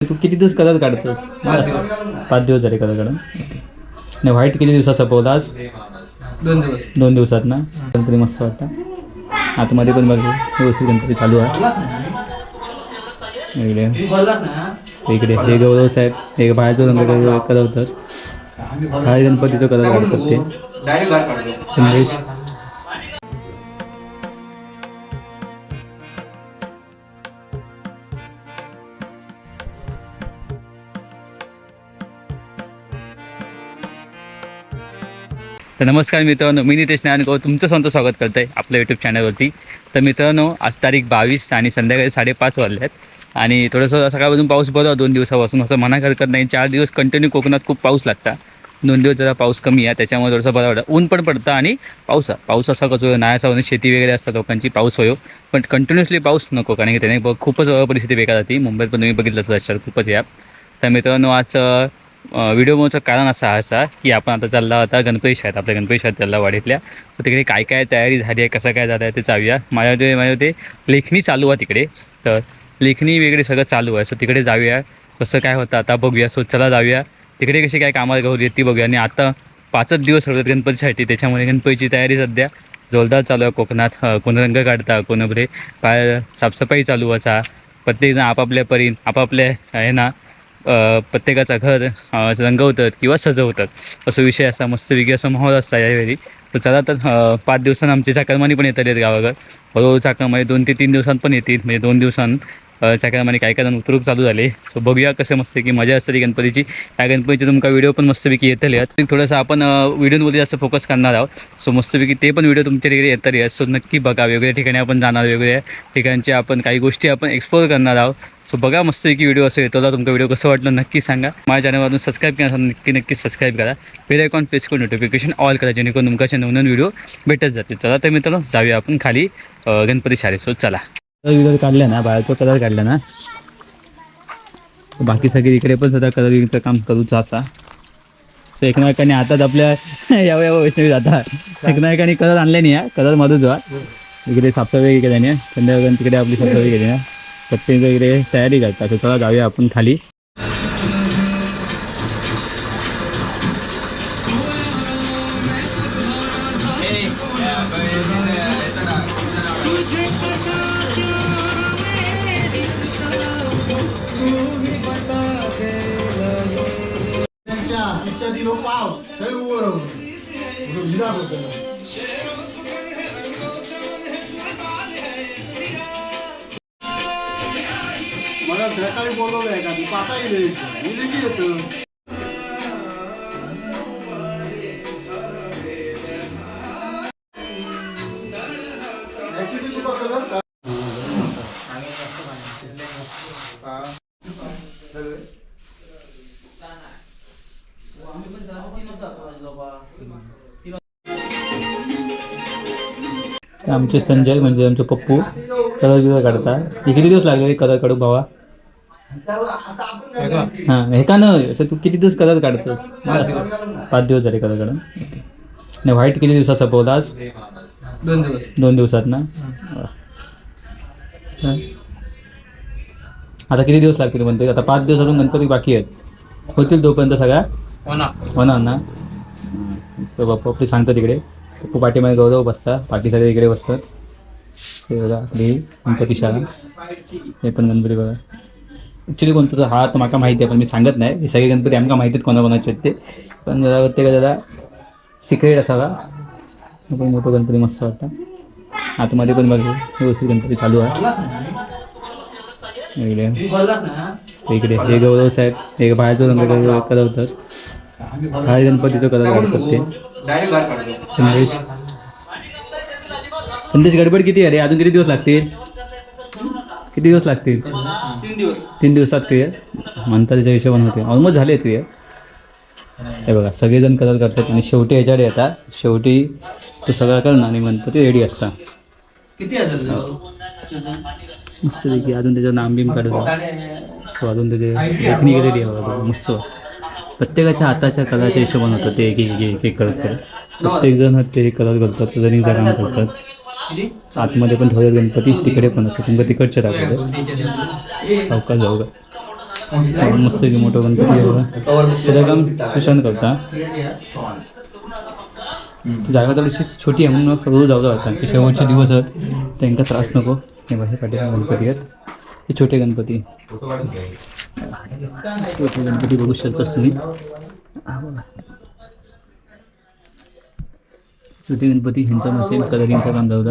तू किती दिवस कलर काढतोस? पाच दिवस. झाले कलर काढून. नाही व्हाईट किती दिवसात सपवला आज? दोन दिवस. दोन दिवसात ना? गणपती मस्त वाटतं. आतमध्ये पण बघ व्यवस्थित गणपती चालू आहे. इकडे इकडे हे गौरव साहेब हे बाहेरचं रंग कलवतात हा गणपतीचा कलर काढतात ते. संदेश तर नमस्कार मित्रांनो मी नितेश नारायणगाव तुमचं स्वतः स्वागत करत आहे आपल्या यूट्यूब चॅनलवरती तर मित्रांनो आज तारीख बावीस आणि संध्याकाळी साडेपाच वाजले आहेत आणि थोडंसं सकाळपासून पाऊस बरं दोन दिवसापासून. असं मना करत नाही. चार दिवस कंटिन्यू कोकणात खूप पाऊस लागता. दोन दिवस जरा पाऊस कमी आहे त्याच्यामुळे थोडंसं बरं वाटतं. ऊन पण पडतं आणि पाऊस पाऊस असा कसं नाही असा शेती वगैरे असतात लोकांची पाऊस होयो. पण कंटिन्युअसली पाऊस नको कारण की त्याने ब- खूपच परिस्थिती बेकार जाते मुंबईत पण तुम्ही बघितलं असेल खूपच या. तर मित्रांनो आज व्हिडिओ कारण असं असा की आपण आता चालला होता गणपती शाळेत आपल्या गणपती शाळेत चालला वाडीतल्या तर तिकडे काय काय तयारी झाली आहे कसं काय झालं आहे ते जाऊया. माझ्या ते माझ्या ते लेखणी चालू आहे तिकडे. तर लेखणी वगैरे सगळं चालू आहे. सो तिकडे जाऊया. कसं काय होतं आता बघूया. सो चला जाऊया. तिकडे कशी काय कामाला गौरी ती बघूया. आणि आता पाचच दिवस राहतात गणपतीसाठी त्याच्यामुळे गणपतीची तयारी सध्या जोरदार चालू आहे. कोकणात कोण रंग काढता कोण पाय काय साफसफाई चालू असा प्रत्येकजण आपापल्या परीन आपापल्या आहे ना प्रत्येकाचा घर रंगवतात किंवा सजवतात. असं विषय असा मस्तपैकी असा माहोल असता यावेळी. तर चला तर पाच दिवसांना आमचे चाकरमानी पण येतात गावाकडं हळूहळू चाकरमानी दोन ते तीन दिवसांत पण येतील. म्हणजे दोन दिवसांत अ, चाकरमानी काय काय जण उतरूक चालू झाले. सो बघूया कसं मस्त की मजा असते ती गणपतीची. त्या गणपतीची तुमका व्हिडिओ पण मस्तपैकी येतले आहेत. थोडंसं आपण व्हिडिओमध्ये जास्त फोकस करणार आहोत. सो मस्तपैकी ते पण व्हिडिओ तुमच्या तिकडे येतात आहेत. सो नक्की बघा. वेगवेगळ्या ठिकाणी आपण जाणार वेगवेगळ्या ठिकाणचे आपण काही गोष्टी आपण एक्सप्लोर करणार आहोत. सो बघा मस्त की व्हिडिओ असं येतो तुमचा व्हिडिओ कसं वाटलं नक्की सांगा. माझ्या चॅनलवरून सबस्क्राईब केला नक्की नक्की सबस्क्राईब करा. बेल आयकॉन प्रेस करून नोटिफिकेशन ऑल करा जेणेकरून तुमच्या नवनवीन व्हिडिओ भेटत जाते चला तर मित्रांनो जाऊया आपण खाली गणपती शाळेत. सो चला. कलर काढला ना बाहेरचा कलर काढला ना. बाकी सगळे इकडे पण सध्या कलरिंगचं काम करूच असा. तर एकमेकांनी हातात आपल्या यावं यावं वैष्णवी जातात एकमेकांनी कलर आणले नाही कलर मधूच वा इकडे साफसफाई इकडे नाही संध्याकाळ तिकडे आपली साफसफाई केली ना पत्तींचं इकडे तयारी करतात. तर चला जाऊया आपण खाली. त्यांच्या इत्यादी लोक पाव थंय उभं राहून म्हणून विचार होतो ना. मला सकाळी बोलवलं आहे का मी पासाही द्यायची मी देखील येतो आमचे संजय म्हणजे आमचे पप्पू कलर बिलर काढतात हे किती दिवस लागले कलर काढू भावा? हां हे का नाही? असं तू किती दिवस कलर काढतोस? पाच दिवस झाले कलर काढून. ओके. नाही व्हाईट किती दिवसात सपवला आज? दोन दिवस. दोन दिवसात ना? हा. आता किती दिवस लागतील म्हणते? आता पाच दिवस अजून गणपती बाकी आहेत. होतील तोपर्यंत सगळ्या? हो ना. होणार ना तर बाप्पा आपली सांगतो तिकडे पप्पू पाठीमागे गौरव बसता बाकी सगळे इकडे बसतात. ते बघा आपली गणपती शाळा हे पण गणपती बघा. ॲक्च्युली कोणतं तर हा तर माका माहिती आहे पण मी सांगत नाही. हे सगळे गणपती आमका माहिती आहेत कोणाकोणाचे ते. पण जरा प्रत्येका जरा सिक्रेट असावा. पण मोठं गणपती मस्त वाटतं. आतमध्ये पण बघ व्यवस्थित गणपती चालू आहे. इकडे. इकडे. हे गौरव साहेब हे बाहेरचं गणपती कलवतात हा गणपतीचं कलर काढतात ते. संदेश संदेश गडबड किती आहे रे? अजून किती दिवस लागतील? किती दिवस लागतील? तीन दिवस. तीन दिवसात म्हणता त्याच्या हिशोबाने होते. ऑलमोस्ट झाले क्लिअर हे बघा सगळेजण कलर करतात आणि शेवटी ह्याच्याकडे येतात. शेवटी तो सगळं करणं आणि गणपती रेडी असता मस्त पैकी अजून त्याचं नाम बिम काढत सो अजून त्याचे लेखणी गेलेली आहे बघा. मस्त. प्रत्येकाच्या हाताच्या कलाच्या हिशोबाने होतं ते एक एक एक एक करत करत प्रत्येकजण ते कलर घालतात जणीचं काम करतात आतमध्ये पण थोडे गणपती तिकडे पण असतात तुमका तिकडचे दाखवतो सावकाश जाऊ का? मस्त की मोठं गणपती सगळं काम सुशांत करता. जागा तर अशी छोटी आहे म्हणून रोज जाऊ वाटतात ते शेवटचे दिवस आहेत. त्यांना त्रास नको. हे बाहेर पाठी गणपती आहेत. हे छोटे गणपती. गणपती बघू शकतास तुम्ही? छोटे गणपती ह्यांचा सेम कलरिंगचं काम जाऊ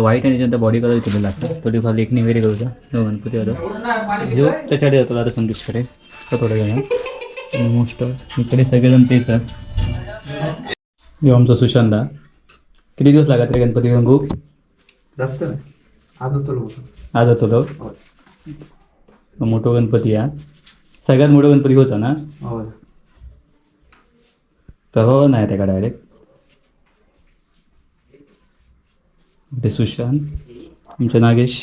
व्हाईट आणि त्याच्यानंतर बॉडी कलर केलेला असतो थोडीफार लेखणी वगैरे करूचा तो गणपती होता जो त्याच्याकडे जातो आता संदेशकडे तो थोड्या वेळा मोस्ट इकडे सगळेजण तेच आहे यो आमचा सुशांता किती दिवस लागत रे गणपती गंगू जास्त आज होतो आज होतो मोठो गणपती हा सगळ्यात मोठा गणपती होता ना? हो प्रभाव नाही त्याका डायरेक्ट ते सुशांत आमचे नागेश.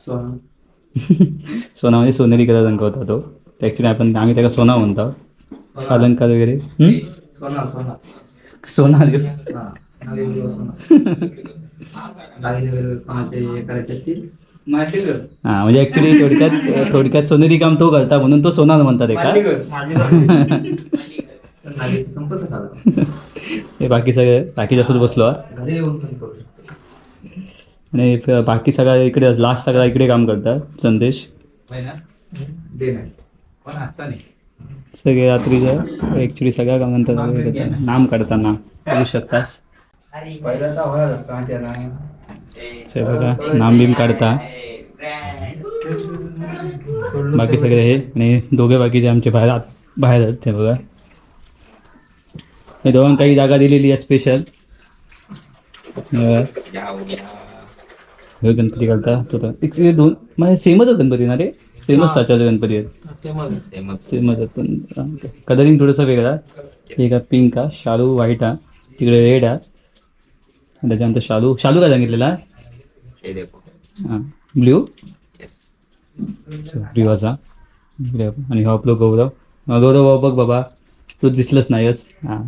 सोना. म्हणजे सोनेरी कलर रंग होता तो. ॲक्च्युली आपण आम्ही त्याला सोना म्हणतो. अलंकार वगैरे? सोना सोना. सोना हा सोना. दागिने वगैरे कोणाचे हे करायचे असतील? हा म्हणजे ऍक्च्युली थोडक्यात थोडक्यात सोनेरी काम तो करता म्हणून तो सोनार म्हणतात एका. हे बाकी सगळे बाकी जास्त बसलो हा. घरी येऊन पण करू शकतो. आणि फ- बाकी सगळा इकडे लास्ट सगळा इकडे काम करतात संदेश. डे नाईट सगळे रात्रीचं ऍक्च्युली सगळ्या कामांतर करतात. नाम काढताना बघू शकतास. पहिला तर व्हायला लागतो माहिती आहे ना? ते बघा नाम बिम काढता. बाकी सगळे हे आणि दोघे बाकीचे आमचे बाहेर बाहेर आहेत ते बघा. हे दोघांना काही जागा दिलेली आहे स्पेशल हे गणपती घालता एक दोन म्हणजे सेमच गणपती ना रे? सेमच साच्याचे गणपती आहेत. सेमच आहेत पण कलरिंग थोडंसं वेगळा एक पिंक हा शालू व्हाईट हा तिकडे रेड हा आणि त्याच्यानंतर शालू. शालू काय सांगितलेला? हां ब्ल्यू? ब्ल्यूचा आणि हा आपलं गौरव. गौरव बाबा बघ बाबा. तू दिसलंच नाहीस हां.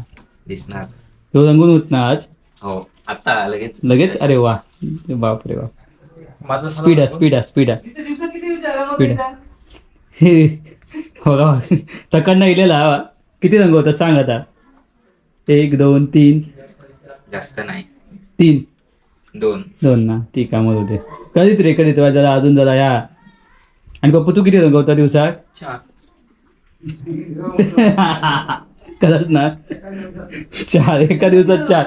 दिसणार. तो रंगून होत ना आज. हो आता लगेच. लगेच? अरे वा. बाप रे बाप. स्पीड आहे स्पीड आहे स्पीड आहे. स्पीड आहे. हे हो. तकडनं इलेला. किती रंग होता सांग आता. एक दोन तीन. जास्त नाही. तीन. दोन. दोन ना? ठीक आहे मग होते. कधीच रे कधीच वा जरा अजून जरा या. आणि पप्पू तू किती रंगवता दिवसात? खरंच ना. चार एका दिवसात चार.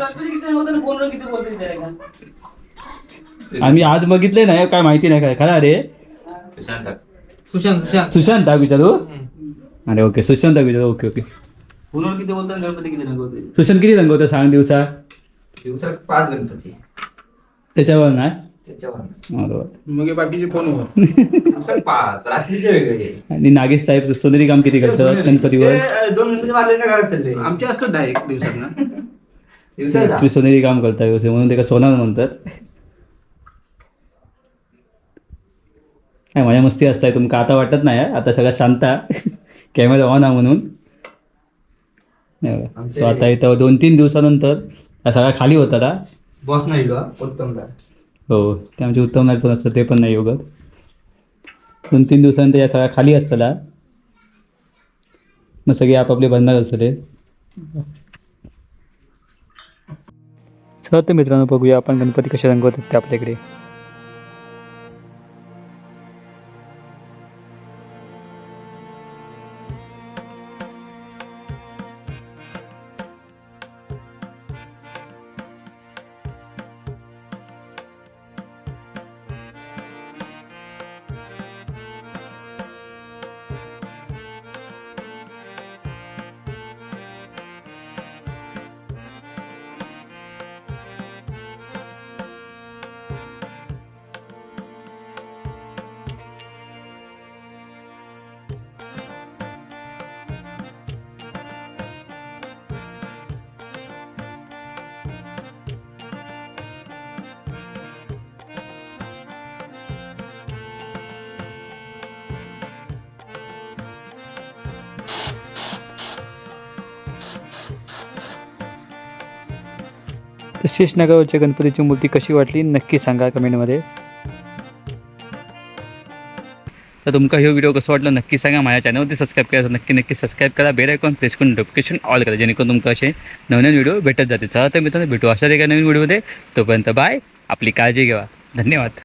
आम्ही आज बघितले नाही काय माहिती नाही काय खरा रे. सुशांत सुशांत सुशांत. सुशांत हा विचारू अरे ओके सुशांत हा विचारू ओके ओके. किती बोलतात गणपती किती रंगवते सुशांत किती रंगवता सांग दिवसा? दिवसात पाच गणपती त्याच्यावर ना त्याच्यावर बरोबर. मग हे बाकीचे फोनवर दिवसात पाच रात्रीचे वेगळे आणि नागेश साहेब सोनेरी काम किती करतात गणपतीवर? ते, दोन गणपती मारले घरात चालले? आमचे असतात दहा एक दिवसात ना. दिवसात तुम्ही सोनेरी काम करता व्यवस्थित म्हणून त्याला सोनार म्हणतात? काय माझ्या मस्ती असताय तुमका आता वाटत नाही हा. आता सगळा शांत कॅमेरा ऑन आहे म्हणून. आता इथं दोन तीन दिवसानंतर हा सगळा खाली होता ना बॉस नाही उत्तम हो ते आमचे उत्तम नाईट पण असतं ते पण नाही योगत दोन तीन दिवसानंतर या सगळ्या खाली असताना मग सगळे आपापले बंधणार असले. चला तर मित्रांनो बघूया आपण गणपती कसे रंगवतात ते आपल्याकडे. तर शेषनगरवरच्या गणपतीची मूर्ती कशी वाटली नक्की सांगा कमेंटमध्ये. तर तुमका हे व्हिडिओ कसं वाटलं नक्की सांगा माझ्या चॅनलवरती सबस्क्राईब करा नक्की नक्की सबस्क्राईब करा बेल आयकॉन प्रेस करून नोटिफिकेशन ऑल करा जेणेकरून तुमका असे नवीन व्हिडिओ भेटत जाते चला तर मित्रांनो भेटू अशा एका नवीन व्हिडिओमध्ये. तोपर्यंत बाय आपली काळजी घ्या धन्यवाद.